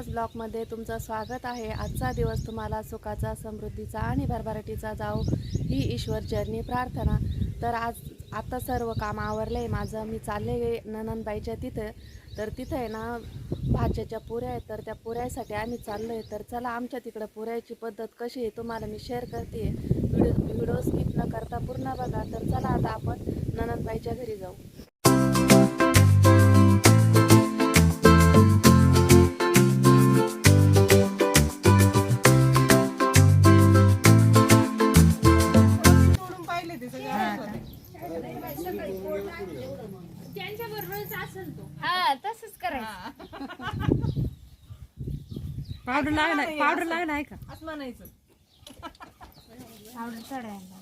माझ्याच ब्लॉगमध्ये तुमचं स्वागत आहे. आजचा दिवस तुम्हाला सुखाचा समृद्धीचा आणि भरभराटीचा जाऊ ही ईश्वर जर्नी प्रार्थना. तर आज आता सर्व काम आवरलं आहे माझं मी चालले ननंदबाईच्या तिथं. तर तिथं आहे ना भाज्याच्या पुऱ्या आहेत. तर त्या पुऱ्यासाठी आम्ही चाललो आहे तर चला आमच्या तिकडं पुऱ्याची पद्धत कशी आहे तुम्हाला मी शेअर करते. व्हिडिओ व्हिडिओ स्किप न करता पूर्ण बघा. तर चला आता आपण ननंदबाईच्या घरी जाऊ. पावडर लागलाय पावडर लागलाय का? असं म्हणायचं. आवडत चढायला.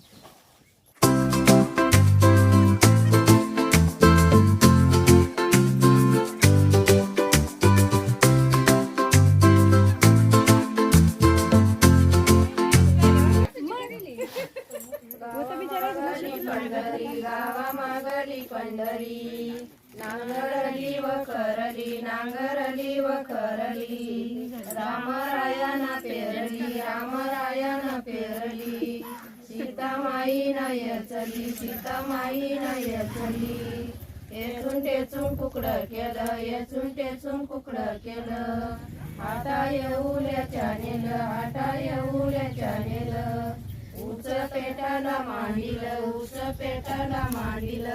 नांगरली व खरली रामरायाना पेरली रामरायाना पेरली. सीतामाई सीता सीतामाई नयचली येथून टेचून कुकडं केलं येथून टेचून कुकडं केलं. आटा येऊल्याच्या चानेल आटा येऊल्याच्या चानेल उच पेटाला मांडिल उच पेटाला मांडिल.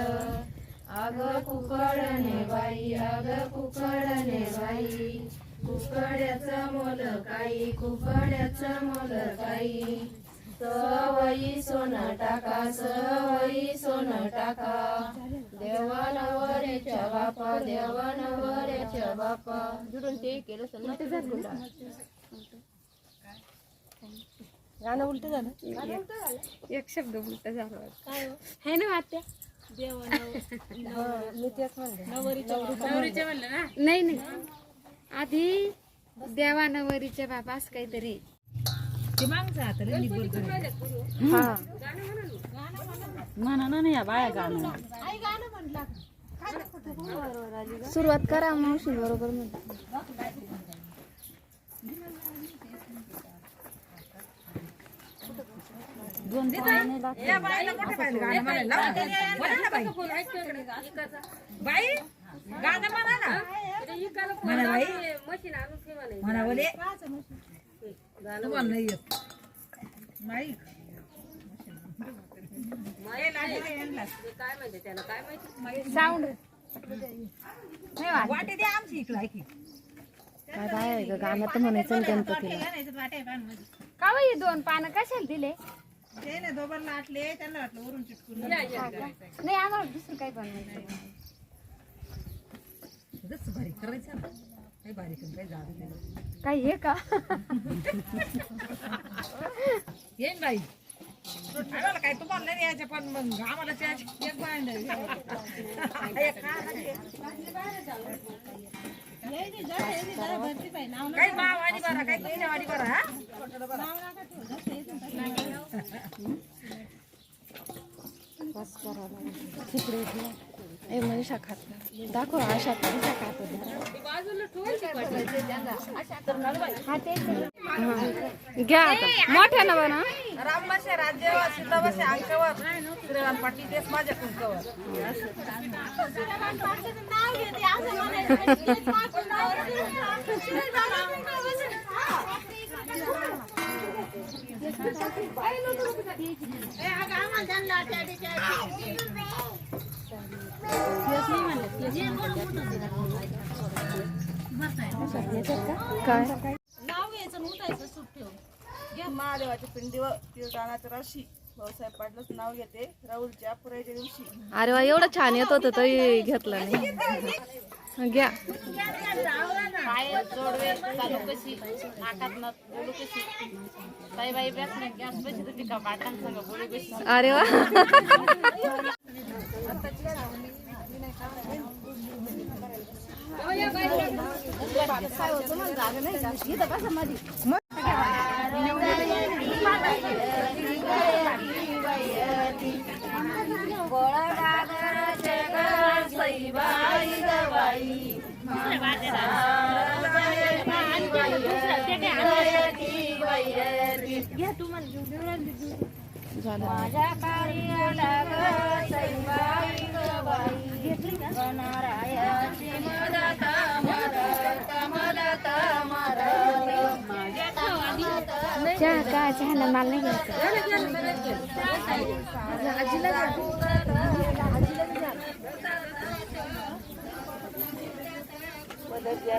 अग कुकडने बाई अग कुकडने बाई. कुकड्याचं मोल काही कुकड्याचं मोल काही. सवयी सोनं टाका सवयी सोनं टाका. देवान वरेच्या बापा देवान वरेच्या बापा. जुडून ते केलं गाणं उलट झालं? एक शब्द उलट झाला. है? ना आत्या मी तेच म्हणले. नाही नाही. आधी देवा नवरीच्या बाबा असं काहीतरी. ते मागचं आता रे नीट बरोबर हा. म्हणा ना नाही या बाया गाणं सुरुवात करा मावशी बरोबर म्हणते दोन या बाईला मोठं पाहिजे गाणं म्हणायला लावा. म्हणा ना बाई बाई गाणं म्हणा ना म्हणा बाई म्हणा बोले तुम्हाला नाही येत नाही साऊंड वाटे द्या आमची इकडं ऐकी काय बाय गाणं तर म्हणायचं गणपतीला का हे दोन पानं कशाला दिले ते ना दोबर लाटले त्यांना वाटलं वरून चिटकून नाही आम्हाला दुसरं काही बनवायचं जसं बारीक करायचं ना काही बारीक आणि काही जाडं नाही. काही हे का? येईन बाई. आम्हाला काय तुम्हाला नाही यायचं पण मग आम्हाला त्याची एक. काही मावाडी बरा काही तुझ्यावाडी बरा हा? ए मनीषा खात दाखव आशा मनीषा खात होत्या. हा तेच आहे. घ्या आता मोठ्यानं बनवा रामबाशे राज्य सीताबाशे अंकवर श्रीराम पाटील तेच माझ्या कुंकवर काय नाव घ्यायचं मुतायचं सूट ठेवून. महादेवाच्या पिंडीवर तीर्थानाचं राशी. भाऊसाहेब पाटलाच नाव घेते. राहुलच्या पुरायच्या दिवशी. अरे वा एवढं छान येत होतं तरी घेतलं नाही. घ्या. पाय जोडवे चालू कशी? माझ्या कार्याला गणरायाची मदत मदत मदत मदत माझ्या चहा का चहाला माल नाही घ्यायचा माझ्या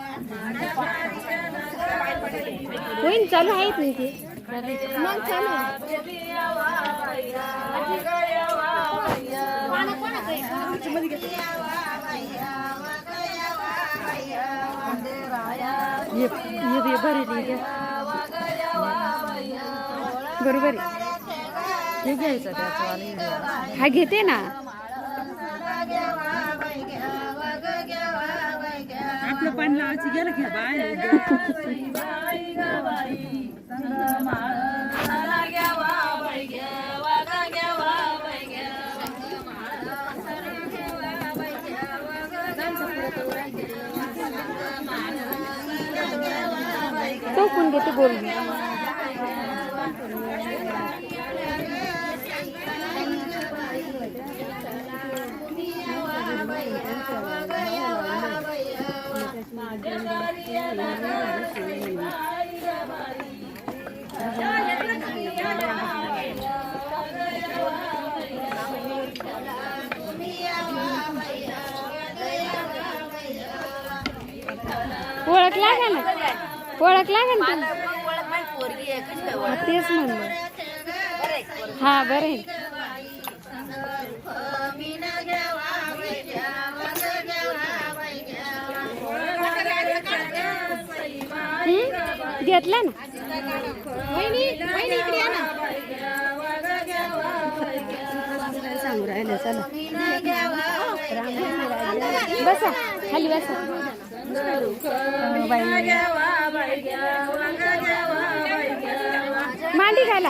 होईन चालू आहेत ना ते मग चालू बरोबर हे घ्यायचं त्याचं हा घेते ना. पण लावायची गेलं की बाय चौकून घेते बोलून ओळख लागेल ना. ओळख लागेल तेच म्हणलं. हा बरं घेतला ना? ना सांगू राहिले चला बसा खाली बसा. मांडी घाला.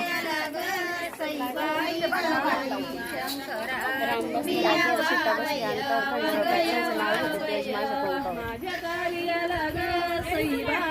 माझ्या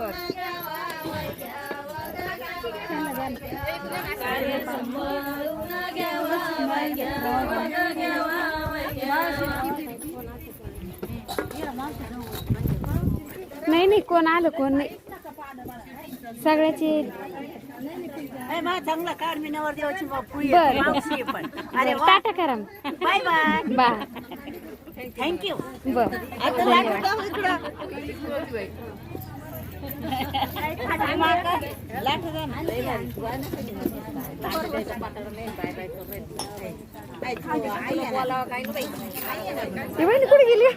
लवकर नाही नाही कोण आलं कोण नाही. सगळ्याचे चांगला काढ मी नवर देवाची बर. टाटा करा. Bye bye. बाय. थँक्यू बर. बहिणी कुठे गेली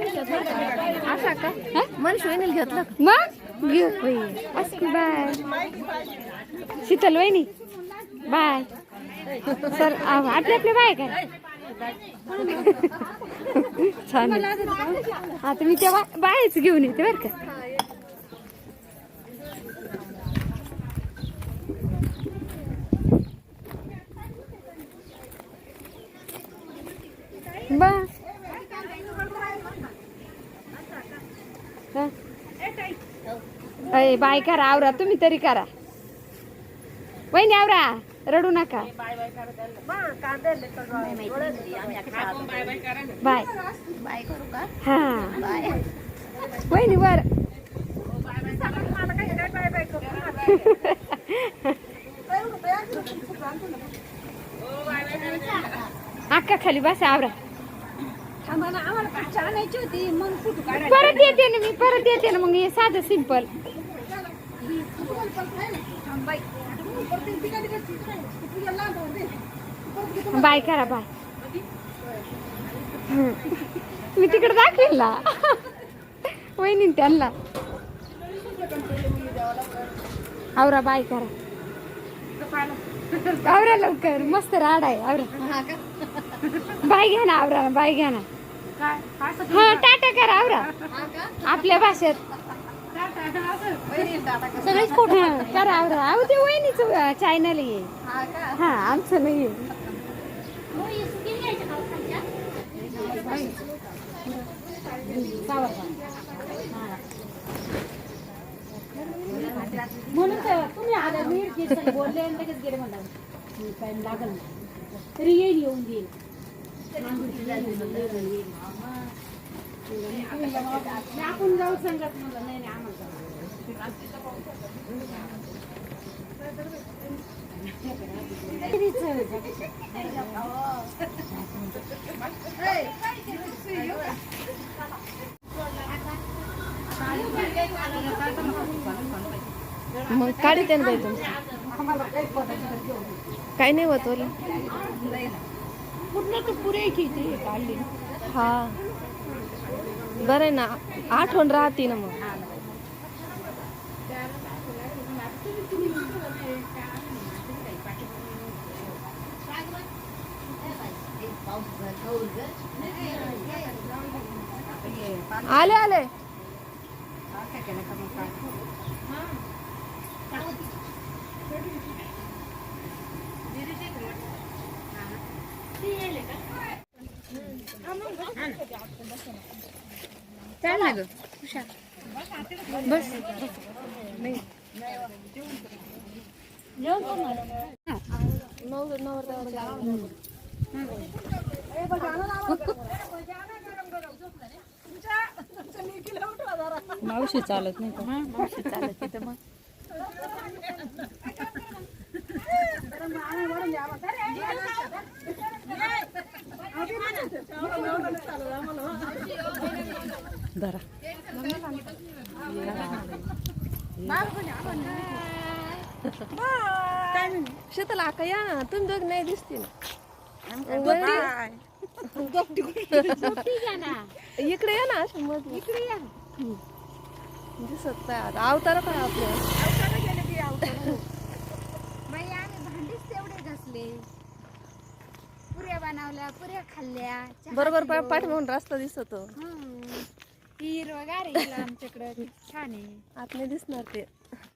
असा का हा? मनीष घेतलं मग घेऊ बाय शीतल वहिनी बाय सर आपले आपले बाय काय छान आता मी त्या बाहेरच घेऊन येते बरं का. बस हा. बाय करा आवरा तुम्ही तरी करा. वहिनी आवरा. रडू नका. बाय बाय करू का? हा. वहिनी वर. अक्का खाली बस आवरा. परत येते ना मी परत येते ना मग हे साधं सिंपल बाय करा बाय. मी तिकडे दाखवेल वहिनी त्यांना. आवरा बाय करा. आवरा लवकर. मस्त राड आहे आवरा. बाय घ्या ना आवरा बाय घ्या ना. हा टाटा करा आवरा. आपल्या भाषेत. सगळेच कुठं करा अहो ते वहिनीच चॅनल आहे. हा आमचं नाही. म्हणून तर तुम्ही मी कीर्तन बोलले आणि लगेच गेले म्हणा टाइम लागल. तरी येईल येऊन देईल. आपण जाऊ संगत म्हणलं नाही. मग काढी त्यानं बाई तुमची. काही नाही होत ओलं. पूर्ण तर पुरे काढली हा. बरं आहे ना आठवण राहते ना मग. आले आले. चाल ना ग. बस. नऊ नऊ मावशी चालत नाही का? मावशी चालत तिथं मग धरा शीतल आका या ना तुम्ही दोघ नाही दिसतील इकडे या ना मध्ये इकडे या. दिसत नाही आता. अवतार काय आपल्या घासले. पुऱ्या बनवल्या पुऱ्या खाल्ल्या बरोबर पिलो. पाठ म्हणून रस्ता दिसतो. हं. हिरवगार आमच्याकडं. छान आहे. आत नाही दिसणार ते.